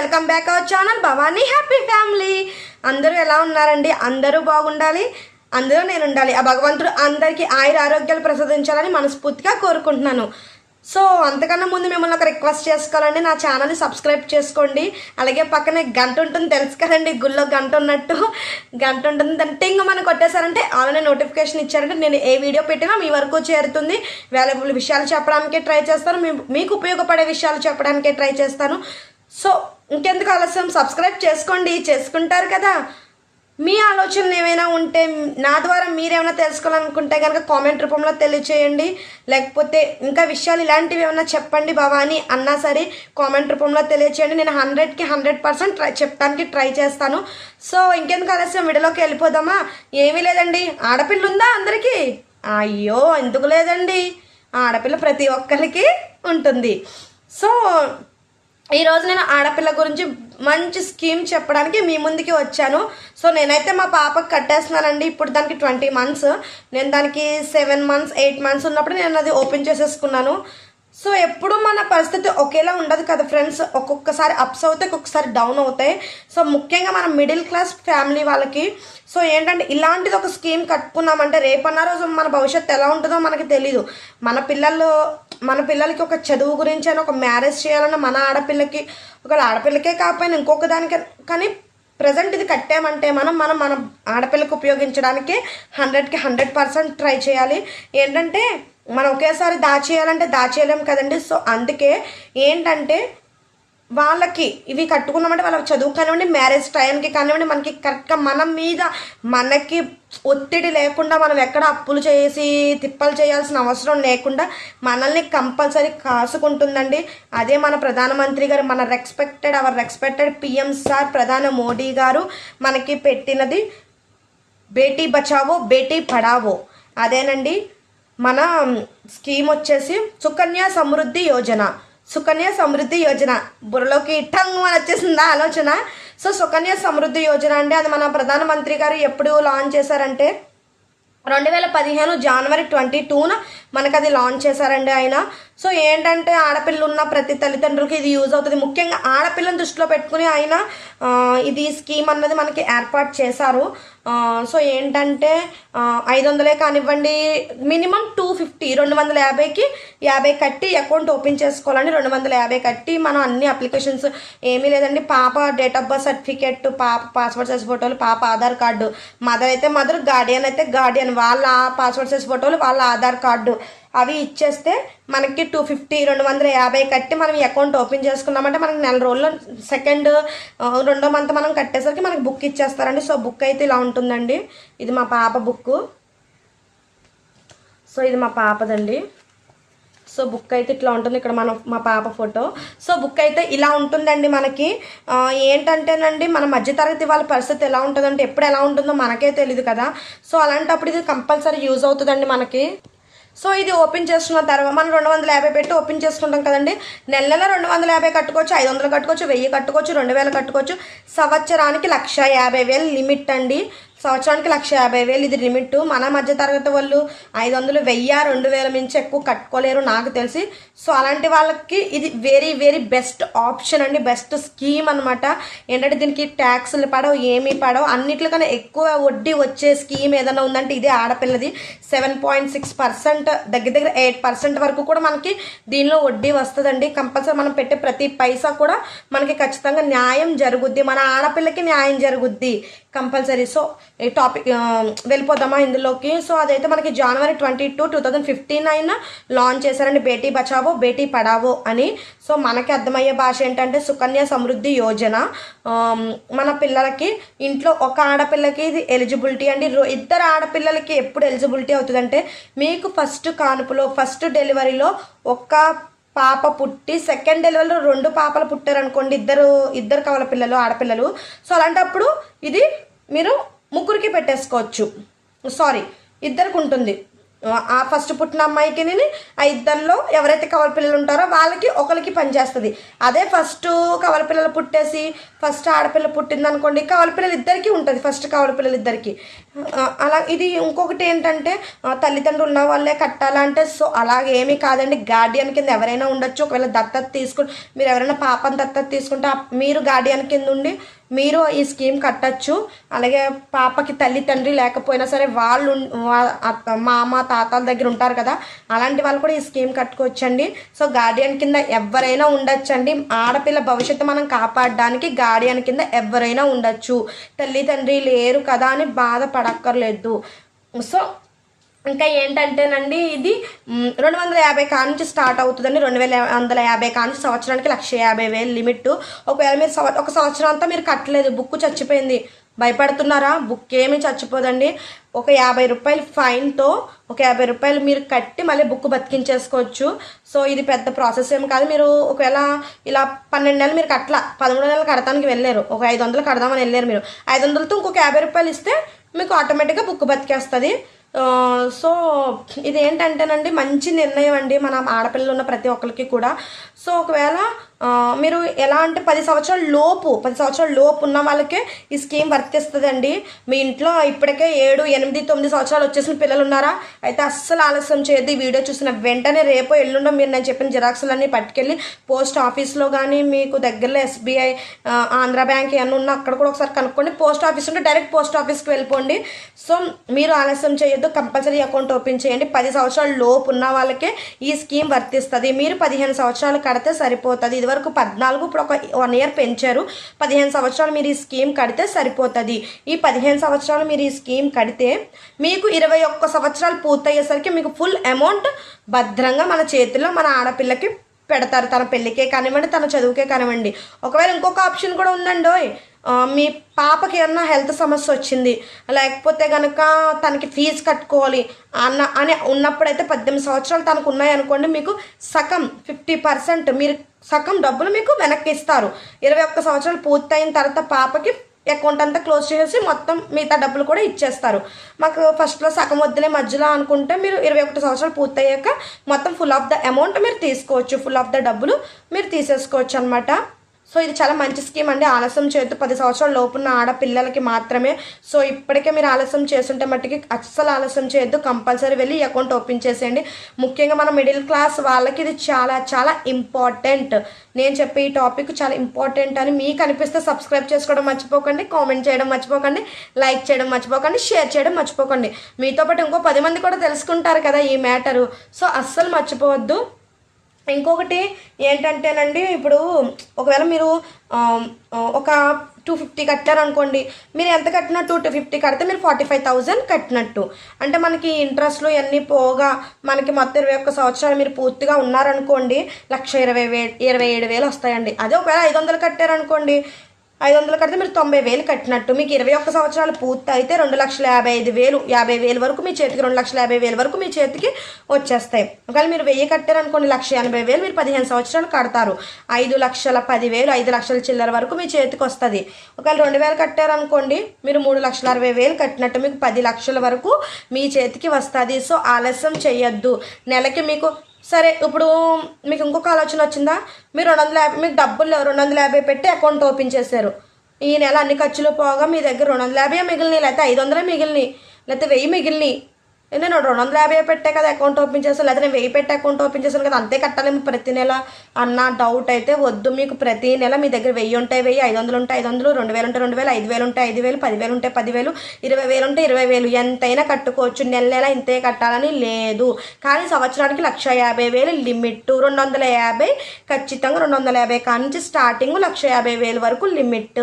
Welcome back our channel Bhavani happy family. అందరూ ఎలా ఉన్నారండి? అందరూ బాగుండాలి. అందరూ నేను ఉండాలి ఆ భగవంతుడు అందరికీ ఆయుర ఆరోగ్యాలు ప్రసాదించాలని మనస్ఫూర్తిగా కోరుకుంటున్నాను. సో అంతకన్నా ముందు మిమ్మల్ని ఒక రిక్వెస్ట్ చేసుకోవాలండి. నా ఛానల్ని సబ్స్క్రైబ్ చేసుకోండి. అలాగే పక్కనే గంట ఉంటుంది తెలుసు కదండి గుళ్ళో గంట ఉన్నట్టు. గంట ఉంటుంది. దాన్ని టింగ్ మనం కొట్టేశారంటే ఆల్రెడీ నోటిఫికేషన్ ఇచ్చారంటే నేను ఏ వీడియో పెట్టినా మీ వరకు చేరుతుంది. వాల్యుబుల్ విషయాలు చెప్పడానికే ట్రై చేస్తాను. మీ- మీకు ఉపయోగపడే విషయాలు చెప్పడానికే ట్రై చేస్తాను. సో ఇంకెందుకు ఆలస్యం? సబ్స్క్రైబ్ చేసుకోండి. చేసుకుంటారు కదా. మీ ఆలోచనలు ఏమైనా ఉంటే నా ద్వారా మీరేమైనా తెలుసుకోవాలనుకుంటే కనుక కామెంట్ రూపంలో తెలియచేయండి. లేకపోతే ఇంకా విషయాలు ఇలాంటివి ఏమైనా చెప్పండి భవాని అన్నా సరే కామెంట్ రూపంలో తెలియచేయండి. నేను హండ్రెడ్కి హండ్రెడ్ పర్సెంట్ ట్రై చెప్పడానికి ట్రై చేస్తాను. సో ఇంకెందుకు ఆలస్యం? వీడియోలోకి వెళ్ళిపోదామా? ఏమీ లేదండి. ఆడపిల్ల ఉందా అందరికీ? అయ్యో ఎందుకు లేదండి? ఆడపిల్ల ప్రతి ఒక్కరికి ఉంటుంది. సో ఈరోజు నేను ఆడపిల్ల గురించి మంచి స్కీమ్ చెప్పడానికి మీ ముందుకి వచ్చాను. సో నేనైతే మా పాపకి కట్టేస్తున్నానండి. ఇప్పుడు దానికి ట్వంటీ మంత్స్. నేను దానికి సెవెన్ మంత్స్ ఎయిట్ మంత్స్ ఉన్నప్పుడు నేను అది ఓపెన్ చేసేసుకున్నాను. సో ఎప్పుడు మన పరిస్థితి ఒకేలా ఉండదు కదా ఫ్రెండ్స్. ఒక్కొక్కసారి అప్స్ అవుతాయి ఒక్కొక్కసారి డౌన్ అవుతాయి. సో ముఖ్యంగా మన మిడిల్ క్లాస్ ఫ్యామిలీ వాళ్ళకి. సో ఏంటంటే ఇలాంటిది ఒక స్కీమ్ కట్టుకున్నామంటే రేపన్న రోజు మన భవిష్యత్తు ఎలా ఉంటుందో మనకి తెలీదు. మన పిల్లలు మన పిల్లలకి ఒక చదువు గురించి అని ఒక మ్యారేజ్ చేయాలన్న మన ఆడపిల్లకి ఒక ఆడపిల్లకే కాకపోయినా ఇంకొక దానికి కానీ ప్రజెంట్ ఇది కట్టామంటే మనం మనం మన ఆడపిల్లకు ఉపయోగించడానికి హండ్రెడ్కి హండ్రెడ్ పర్సెంట్ ట్రై చేయాలి. ఏంటంటే మనం ఒకేసారి దాచేయాలంటే దాచేయలేం కదండి. సో అందుకే ఏంటంటే వాళ్ళకి ఇవి కట్టుకున్నామంటే వాళ్ళకి చదువు కానివ్వండి మ్యారేజ్ టైంకి కానివ్వండి మనకి కరెక్ట్గా మన మీద మనకి ఒత్తిడి లేకుండా మనం ఎక్కడ అప్పులు చేసి తిప్పలు చేయాల్సిన అవసరం లేకుండా మనల్ని కంపల్సరీ కాసుకుంటుందండి. అదే మన ప్రధానమంత్రి గారు మన respected our respected PM sir ప్రధాని మోడీ గారు మనకి పెట్టినది బేటీ బచావో బేటీ పడావో. అదేనండి. మన స్కీమ్ వచ్చేసి సుకన్య సమృద్ధి యోజన. సుకన్య సమృద్ధి యోజన. బుర్రలోకి టంగ్ అని వచ్చేసిందా ఆలోచన? సో సుకన్య సమృద్ధి యోజన అంటే అది మన ప్రధానమంత్రి గారు ఎప్పుడు లాంచ్ చేశారంటే రెండు వేల పదిహేను జనవరి ట్వంటీ టూన మనకు అది లాంచ్ చేశారండి ఆయన. సో ఏంటంటే ఆడపిల్లలు ఉన్న ప్రతి తల్లిదండ్రులకి ఇది యూజ్ అవుతుంది. ముఖ్యంగా ఆడపిల్లని దృష్టిలో పెట్టుకుని ఆయన ఇది స్కీమ్ అన్నది మనకి ఏర్పాటు చేశారు. సో ఏంటంటే ఐదు వందలే కానివ్వండి మినిమం టూ ఫిఫ్టీ రెండు వందల యాభైకి యాభై కట్టి అకౌంట్ ఓపెన్ చేసుకోవాలండి. రెండు వందల యాభై కట్టి మనం అన్ని అప్లికేషన్స్ ఏమీ లేదండి. పాప డేట్ ఆఫ్ బర్త్ సర్టిఫికేట్ పాప పాస్పోర్ట్ సైజ్ ఫోటోలు పాప ఆధార్ కార్డు. మదర్ అయితే మదర్ గార్డియన్ అయితే గార్డియన్. వాళ్ళ పాస్పోర్ట్ సైజ్ ఫోటోలు వాళ్ళ ఆధార్ కార్డు. అవి ఇచ్చేస్తే మనకి టూ ఫిఫ్టీ రెండు వందల యాభై కట్టి మనం అకౌంట్ ఓపెన్ చేసుకున్నామంటే మనకి నెల రోజుల్లో సెకండ్ రెండో మంత్ మనం కట్టేసరికి మనకి బుక్ ఇచ్చేస్తారండి. సో బుక్ అయితే ఇలా ఉంటుందండి. ఇది మా పాప బుక్ సో ఇది మా పాపదండి. సో బుక్ అయితే ఇట్లా ఉంటుంది. ఇక్కడ మన మా పాప ఫోటో సో బుక్ అయితే ఇలా ఉంటుందండి మనకి. ఏంటంటేనండి మన మధ్యతరగతి వాళ్ళ పరిస్థితి ఎలా ఉంటుందంటే ఎప్పుడు ఎలా ఉంటుందో మనకే తెలియదు కదా. సో అలాంటప్పుడు ఇది కంపల్సరీ యూజ్ అవుతుందండి మనకి. సో ఇది ఓపెన్ చేసుకున్న తర్వాత మనం రెండు వందల యాభై పెట్టి ఓపెన్ చేసుకుంటాం కదండి. నెల నెల రెండు వందల యాభై కట్టుకోవచ్చు ఐదు వందలు కట్టుకోవచ్చు వెయ్యి కట్టుకోవచ్చు రెండు వేలు కట్టుకోవచ్చు. సంవత్సరానికి లక్ష యాభై వేలు లిమిట్ అండి. సంవత్సరానికి లక్ష యాభై వేలు ఇది లిమిట్ మన మధ్య తరగతి వాళ్ళు ఐదు వందలు వెయ్యి రెండు వేల మించి ఎక్కువ కట్టుకోలేరు నాకు తెలిసి. సో అలాంటి వాళ్ళకి ఇది వెరీ వెరీ బెస్ట్ ఆప్షన్ అండి. బెస్ట్ స్కీమ్ అనమాట ఏంటంటే దీనికి ట్యాక్స్లు పడవు ఏమీ పడవు. అన్నిట్లకన్నా ఎక్కువ వడ్డీ వచ్చే స్కీమ్ ఏదైనా ఉందంటే ఇదే ఆడపిల్లది. సెవెన్ పాయింట్ సిక్స్ పర్సెంట్ దగ్గర దగ్గర ఎయిట్ పర్సెంట్ వరకు కూడా మనకి దీనిలో వడ్డీ వస్తుందండి. కంపల్సరీ మనం పెట్టే ప్రతి పైసా కూడా మనకి ఖచ్చితంగా న్యాయం జరుగుద్ది. మన ఆడపిల్లకి న్యాయం జరుగుద్ది. కంపల్సరీ. సో ఈ టాపిక్ ఆ, వెళ్ళిపోదామా ఇందులోకి. సో అదైతే మనకి January twenty two two thousand fifteen అయినా లాంచ్ చేశారండి. బేటీ బచావో బేటీ పడావో అని. సో మనకి అర్థమయ్యే భాష ఏంటంటే సుకన్య సమృద్ధి యోజన. మన పిల్లలకి ఇంట్లో ఒక ఆడపిల్లకి ఇది ఎలిజిబిలిటీ అండి. రో- ఇద్దరు ఆడపిల్లలకి ఎప్పుడు ఎలిజిబిలిటీ అవుతుందంటే మీకు ఫస్ట్ కానుపులో ఫస్ట్ డెలివరీలో ఒక్క పాప పుట్టి సెకండ్ డెలివరీలో రెండు పాపలు పుట్టారు అనుకోండి ఇద్దరు ఇద్దరు కవల పిల్లలు ఆడపిల్లలు. సో అలాంటప్పుడు ఇది మీరు ముగ్గురికి పెట్టేసుకోవచ్చు. సారీ ఇద్దరికి ఉంటుంది. ఆ ఫస్ట్ పుట్టిన అమ్మాయికి ఆ ఇద్దరిలో ఎవరైతే కవల పిల్లలు ఉంటారో వాళ్ళకి ఒకరికి పనిచేస్తుంది అదే ఫస్ట్ కవల పిల్లలు పుట్టేసి ఫస్ట్ ఆడపిల్ల పుట్టింది అనుకోండి కవల పిల్లలు ఇద్దరికీ ఉంటుంది ఫస్ట్ కవల పిల్లలు ఇద్దరికి. అలా ఇది ఇంకొకటి ఏంటంటే తల్లిదండ్రులు ఉన్న వాళ్ళే కట్టాలంటే సో అలాగేమీ కాదండి. గార్డియన్ కింద ఎవరైనా ఉండొచ్చు. ఒకవేళ దత్తత తీసుకుని మీరు ఎవరైనా పాపని దత్తత తీసుకుంటే మీరు గార్డియన్ కింద ఉండి మీరు ఈ స్కీమ్ కట్టచ్చు. అలాగే పాపకి తల్లి తండ్రి లేకపోయినా సరే వాళ్ళు మామ తాతల దగ్గర ఉంటారు కదా అలాంటి వాళ్ళు కూడా ఈ స్కీమ్ కట్టుకోవచ్చండి. సో గార్డియన్ కింద ఎవరైనా ఉండొచ్చండి. ఆడపిల్ల భవిష్యత్తు మనం కాపాడడానికి గార్డియన్ కింద ఎవరైనా ఉండొచ్చు. తల్లి తండ్రి లేరు కదా అని బాధపడక్కర్లేదు. సో ఇంకా ఏంటంటేనండి ఇది రెండు వందల యాభై కా నుంచి స్టార్ట్ అవుతుందండి. రెండు వేల వందల యాభై కా నుంచి సంవత్సరానికి లక్ష యాభై వేలు లిమిట్. ఒకవేళ మీరు సంవ- ఒక సంవత్సరం అంతా మీరు కట్టలేదు బుక్ చచ్చిపోయింది భయపడుతున్నారా? బుక్ ఏమీ చచ్చిపోదండి. ఒక యాభై రూపాయలు ఫైన్తో ఒక యాభై రూపాయలు మీరు కట్టి మళ్ళీ బుక్ బతికించేసుకోవచ్చు. సో ఇది పెద్ద ప్రాసెస్ ఏం కాదు. మీరు ఒకవేళ ఇలా పన్నెండు నెలలు మీరు కట్టలా పదమూడు నెలలు కడతానికి వెళ్ళారు ఒక ఐదు వందలు కడదామని వెళ్ళారు మీరు. ఐదు వందలతో ఇంకొక యాభై రూపాయలు ఇస్తే మీకు ఆటోమేటిక్గా బుక్ బతికేస్తుంది. సో ఇది ఏంటంటేనండి మంచి నిర్ణయం అండి. మన ఆడపిల్లలు ఉన్న ప్రతి ఒక్కరికి కూడా. సో ఒకవేళ మీరు ఎలా అంటే పది సంవత్సరాల లోపు పది సంవత్సరాల లోపు ఉన్న వాళ్ళకే ఈ స్కీమ్ వర్తిస్తుందండి మీ ఇంట్లో ఇప్పటికే ఏడు ఎనిమిది తొమ్మిది సంవత్సరాలు వచ్చేసిన పిల్లలు ఉన్నారా? అయితే అస్సలు ఆలస్యం చేయొద్దు. ఈ వీడియో చూసిన వెంటనే రేపు ఎల్లుండో మీరు నేను చెప్పిన జిరాక్స్లన్నీ పట్టుకెళ్ళి పోస్ట్ ఆఫీస్లో కానీ మీకు దగ్గరలో ఎస్బీఐ ఆంధ్ర బ్యాంక్ ఏమన్నా ఉన్నా అక్కడ కూడా ఒకసారి కనుక్కోండి. పోస్ట్ ఆఫీస్ ఉంటే డైరెక్ట్ పోస్ట్ ఆఫీస్కి వెళ్ళిపోండి. సో మీరు ఆలస్యం చేయొద్దు. కంపల్సరీ అకౌంట్ ఓపెన్ చేయండి. పది సంవత్సరాల లోపు ఉన్న వాళ్ళకే ఈ స్కీమ్ వర్తిస్తుంది. మీరు పదిహేను సంవత్సరాలు కడితే సరిపోతుంది. ఇది ఇదివరకు పద్నాలుగు ఇప్పుడు ఒక వన్ ఇయర్ పెంచారు. పదిహేను సంవత్సరాలు మీరు ఈ స్కీమ్ కడితే సరిపోతుంది. ఈ పదిహేను సంవత్సరాలు మీరు ఈ స్కీమ్ కడితే మీకు ఇరవై ఒక్క సంవత్సరాలు పూర్తయ్యేసరికి మీకు ఫుల్ అమౌంట్ భద్రంగా మన చేతిలో మన ఆడపిల్లకి పెడతారు. తన పెళ్ళికే కానివ్వండి తన చదువుకే కానివ్వండి. ఒకవేళ ఇంకొక ఆప్షన్ కూడా ఉందండి ఓయ్. మీ పాపకి ఏమన్నా హెల్త్ సమస్య వచ్చింది లేకపోతే కనుక తనకి ఫీజు కట్టుకోవాలి అన్న అని ఉన్నప్పుడైతే పద్దెనిమిది సంవత్సరాలు తనకు ఉన్నాయనుకోండి మీకు సగం ఫిఫ్టీ పర్సెంట్ మీరు సగం డబ్బులు మీకు వెనక్కి ఇస్తారు. ఇరవై ఒక్క సంవత్సరాలు పూర్తయిన తర్వాత పాపకి అకౌంట్ అంతా క్లోజ్ చేసేసి మొత్తం మిగతా డబ్బులు కూడా ఇచ్చేస్తారు. మాకు ఫస్ట్లో సగం వద్దులే మధ్యలో అనుకుంటే మీరు ఇరవై ఒకటి సంవత్సరాలు పూర్తయ్యాక మొత్తం ఫుల్ ఆఫ్ ద అమౌంట్ మీరు తీసుకోవచ్చు ఫుల్ ఆఫ్ ద డబ్బులు మీరు తీసేసుకోవచ్చు అనమాట సో ఇది చాలా మంచి స్కీమ్ అండి. ఆలస్యం చేస్తూ పది సంవత్సరాల లోపున్న ఆడపిల్లలకి మాత్రమే. సో ఇప్పటికే మీరు ఆలస్యం చేస్తుంటే మట్టికి అస్సలు ఆలస్యం చేయొద్దు. కంపల్సరీ వెళ్ళి అకౌంట్ ఓపెన్ చేసేయండి. ముఖ్యంగా మన మిడిల్ క్లాస్ వాళ్ళకి ఇది చాలా చాలా ఇంపార్టెంట్. నేను చెప్పే ఈ టాపిక్ చాలా ఇంపార్టెంట్ అని మీకు అనిపిస్తే సబ్స్క్రైబ్ చేసుకోవడం మర్చిపోకండి. కామెంట్ చేయడం మర్చిపోకండి. లైక్ చేయడం మర్చిపోకండి. షేర్ చేయడం మర్చిపోకండి. మీతో పాటు ఇంకో పది మంది కూడా తెలుసుకుంటారు కదా ఈ మ్యాటరు. సో అస్సలు మర్చిపోవద్దు. ఇంకొకటి ఏంటంటేనండి ఇప్పుడు ఒకవేళ మీరు ఒక టూ ఫిఫ్టీ కట్టారనుకోండి మీరు ఎంత కట్టినా టూ టూ ఫిఫ్టీ కడితే మీరు ఫార్టీ ఫైవ్ థౌజండ్ కట్టినట్టు. అంటే మనకి ఇంట్రెస్ట్లు ఇవన్నీ పోగా మనకి మొత్తం ఇరవై ఒక్క సంవత్సరాలు మీరు పూర్తిగా ఉన్నారనుకోండి లక్ష ఇరవై వే ఇరవై ఏడు వేలు వస్తాయండి. అదే ఒకవేళ ఐదు వందలు కట్టారనుకోండి ఐదు వందలు కడితే మీరు తొంభై వేలు కట్టినట్టు. మీకు ఇరవై ఒక్క సంవత్సరాలు పూర్తి అయితే రెండు లక్షల యాభై ఐదు వేలు యాభై వేలు వరకు మీ చేతికి రెండు లక్షల యాభై వేలు వరకు మీ చేతికి వచ్చేస్తాయి. ఒకవేళ మీరు వెయ్యి కట్టారనుకోండి లక్ష ఎనభై వేలు మీరు పదిహేను సంవత్సరాలు కడతారు. ఐదు లక్షల పదివేలు ఐదు లక్షల చిల్లర వరకు మీ చేతికి వస్తుంది. ఒకవేళ రెండు వేలు కట్టారనుకోండి మీరు మూడు లక్షల అరవై వేలు కట్టినట్టు మీకు పది లక్షల వరకు మీ చేతికి వస్తుంది. సో ఆలస్యం చేయొద్దు. నెలకి మీకు సరే ఇప్పుడు మీకు ఇంకొక ఆలోచన వచ్చిందా? మీరు రెండు వందల యాభై మీకు డబ్బులు రెండు వందల యాభై పెట్టి అకౌంట్ ఓపెన్ చేశారు. ఈ నెల అన్ని ఖర్చులు పోగా మీ దగ్గర రెండు వందల యాభై మిగిలినాయి లేకపోతే ఐదు వందలే మిగిలినాయి లేకపోతే వెయ్యి మిగిలినాయి. నేను రెండు వందల యాభై పెట్టే కదా అకౌంట్ ఓపెన్ చేస్తాను లేదా నేను వెయ్యి పెట్టే అకౌంట్ ఓపెన్ చేశాను కదా అంతే కట్టాలేమో ప్రతి నెల. అన్న డౌట్ అయితే వద్దు మీకు. ప్రతి నెల మీ దగ్గర వెయ్యి ఉంటాయి వెయ్యి ఐదు వందలు ఉంటాయి ఐదు వందలు రెండు వేలు ఉంటాయి రెండు వేలు ఐదు వేలు ఉంటాయి ఐదు వేలు పదివేలు ఉంటాయి పదివేలు ఇరవై వేలు ఉంటాయి ఇరవై వేలు. ఎంతైనా కట్టుకోవచ్చు. నెల నెల ఇంతే కట్టాలని లేదు. కానీ సంవత్సరానికి లక్ష యాభై వేలు లిమిట్. రెండు వందల యాభై ఖచ్చితంగా రెండు వందల యాభై కాడ స్టార్టింగ్ లక్ష యాభై వేలు వరకు లిమిట్.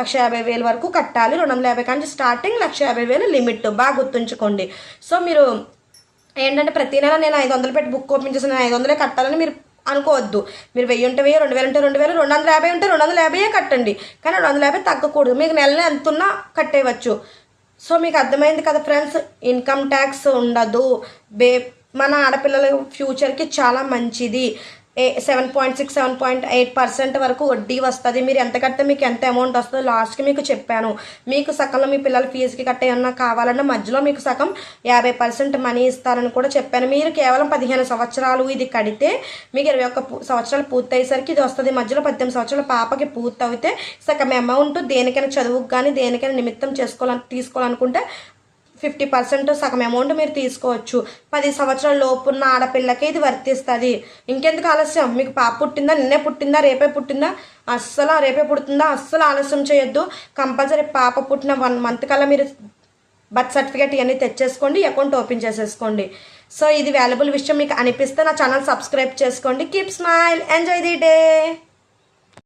లక్ష యాభై వేలు వరకు కట్టాలి. రెండు వందల యాభై కాడ నుంచి స్టార్టింగ్ లక్ష యాభై వేలు లిమిట్. బాగా గుర్తుంచుకోండి. సో మీరు ఏంటంటే ప్రతి నెల నేను ఐదు వందలు పెట్టి బుక్ ఓపెన్ చేసి నేను ఐదు వందలే కట్టాలని మీరు అనుకోవద్దు. మీరు వెయ్యి ఉంటే వెయ్యి రెండు వేలు ఉంటే రెండు వేలు రెండు వందల యాభై ఉంటే రెండు వందల యాభైయే కట్టండి. కానీ రెండు వందల యాభై తగ్గకూడదు. మీకు నెల ఎంత ఉన్నా కట్టేయవచ్చు. సో మీకు అర్థమైంది కదా ఫ్రెండ్స్ ఇన్కమ్ ట్యాక్స్ ఉండదు. బే మన ఆడపిల్లల ఫ్యూచర్కి చాలా మంచిది. Seven point six seven point eight percent వరకు వడ్డీ వస్తుంది. మీరు ఎంత కడితే మీకు ఎంత అమౌంట్ వస్తుందో లాస్ట్కి మీకు చెప్పాను. మీకు సగంలో మీ పిల్లల ఫీజుకి కట్టే ఏమన్నా కావాలన్నా మధ్యలో మీకు సగం యాభై పర్సెంట్ మనీ ఇస్తారని కూడా చెప్పాను. మీరు కేవలం పదిహేను సంవత్సరాలు ఇది కడితే మీకు ఇరవై ఒక్క సంవత్సరాలు పూర్తయ్యేసరికి ఇది వస్తుంది. మధ్యలో పద్దెనిమిది సంవత్సరాల పాపకి పూర్తయితే సగం అమౌంట్ దేనికైనా చదువుకు కానీ దేనికైనా నిమిత్తం చేసుకోవాలని తీసుకోవాలనుకుంటే ఫిఫ్టీ పర్సెంట్ సగం అమౌంట్ మీరు తీసుకోవచ్చు. పది సంవత్సరాల లోపు ఉన్న ఆడపిల్లకి ఇది వర్తిస్తుంది. ఇంకెందుకు ఆలస్యం? మీకు పాప పుట్టిందా? నిన్నే పుట్టిందా? రేపే పుట్టిందా? అస్సలు రేపే పుడుతుందా? అస్సలు ఆలస్యం చేయొద్దు. కంపల్సరీ పాప పుట్టిన వన్ మంత్ కల్లా మీరు బర్త్ సర్టిఫికేట్ ఇవన్నీ తెచ్చేసుకోండి అకౌంట్ ఓపెన్ చేసేసుకోండి. సో ఇది వాల్యుబుల్ విషయం మీకు అనిపిస్తే నా ఛానల్ సబ్స్క్రైబ్ చేసుకోండి. Keep smile. Enjoy the day.